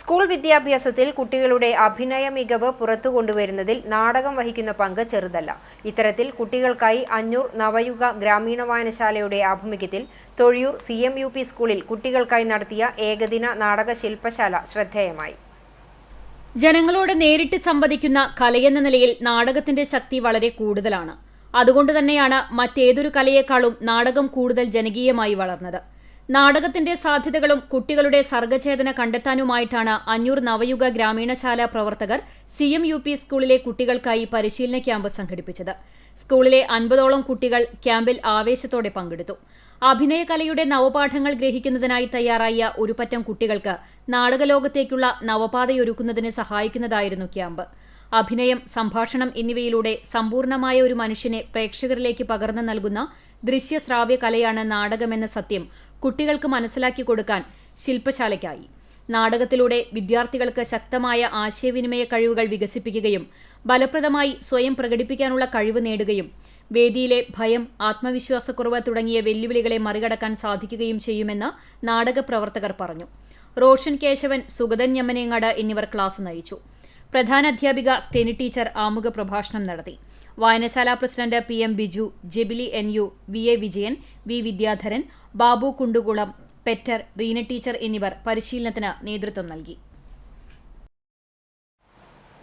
School വിദ്യാഭ്യാസത്തിൽ കുട്ടികളുടെ അഭിനയ മികവ് പുറത്തു കൊണ്ടുവരുന്നതിൽ നാടകം വഹിക്കുന്ന പങ്ക് ചെറുതല്ല. ഇത്തരത്തിൽ കുട്ടികൾക്കായി അഞ്ഞൂർ നവയുഗ ഗ്രാമീണ വായനശാലയുടെ ആഭിമുഖ്യത്തിൽ Thozhiyur C M U P സ്കൂളിൽ കുട്ടികൾക്കായി നടത്തിയ ഏകദിന നാടക ശില്പശാല ശ്രദ്ധേയമായി. ജനങ്ങളോട് നേരിട്ട് സംവദിക്കുന്ന കലയെന്ന നിലയിൽ നാടകത്തിന്റെ ശക്തി വളരെ കൂടുതലാണ്. അതുകൊണ്ട് തന്നെയാണ് മറ്റേതൊരു കലയേക്കാളും നാടകം കൂടുതൽ ജനകീയമായി വളർന്നത്. നാടകത്തിന്റെ സാധ്യതകളും കുട്ടികളുടെ സർഗചേതന കണ്ടെത്താനുമായിട്ടാണ് അഞ്ഞൂർ നവയുഗ ഗ്രാമീണശാല പ്രവർത്തകർ സി എം യു പി സ്കൂളിലെ കുട്ടികൾക്കായി പരിശീലന ക്യാമ്പ് സംഘടിപ്പിച്ചത്. സ്കൂളിലെ അൻപതോളം കുട്ടികൾ ക്യാമ്പിൽ ആവേശത്തോടെ പങ്കെടുത്തു. അഭിനയകലയുടെ നവപാഠങ്ങൾ ഗ്രഹിക്കുന്നതിനായി തയ്യാറായ ഒരുപറ്റം കുട്ടികൾക്ക് നാടകലോകത്തേക്കുള്ള നവപാതയൊരുക്കുന്നതിന് സഹായിക്കുന്നതായിരുന്നു ക്യാമ്പ്. അഭിനയം സംഭാഷണം എന്നിവയിലൂടെ സമ്പൂർണമായ ഒരു മനുഷ്യനെ പ്രേക്ഷകരിലേക്ക് പകർന്നു നൽകുന്ന ദൃശ്യശ്രാവ്യ കലയാണ് നാടകമെന്ന സത്യം കുട്ടികൾക്ക് മനസ്സിലാക്കി കൊടുക്കാൻ ശില്പശാലയ്ക്കായി. നാടകത്തിലൂടെ വിദ്യാർത്ഥികൾക്ക് ശക്തമായ ആശയവിനിമയ കഴിവുകൾ വികസിപ്പിക്കുകയും ഫലപ്രദമായി സ്വയം പ്രകടിപ്പിക്കാനുള്ള കഴിവ് നേടുകയും വേദിയിലെ ഭയം ആത്മവിശ്വാസക്കുറവ് തുടങ്ങിയ വെല്ലുവിളികളെ മറികടക്കാൻ സാധിക്കുകയും ചെയ്യുമെന്ന് നാടക പ്രവർത്തകർ പറഞ്ഞു. റോഷൻ കേശവൻ സുഗതൻ ഞമ്മനേങ്ങാട് എന്നിവർ ക്ലാസ് നയിച്ചു. പ്രധാന അധ്യാപിക സ്റ്റെനി ടീച്ചർ ആമുഖ പ്രഭാഷണം നടത്തി. വായനശാല president P M Biju Jebily N U V A Vijayan V Vidyadharan Babu Kundukulam Peter Reena teacher എന്നിവർ പരിശീലനത്തിന് നേതൃത്വം നൽകി.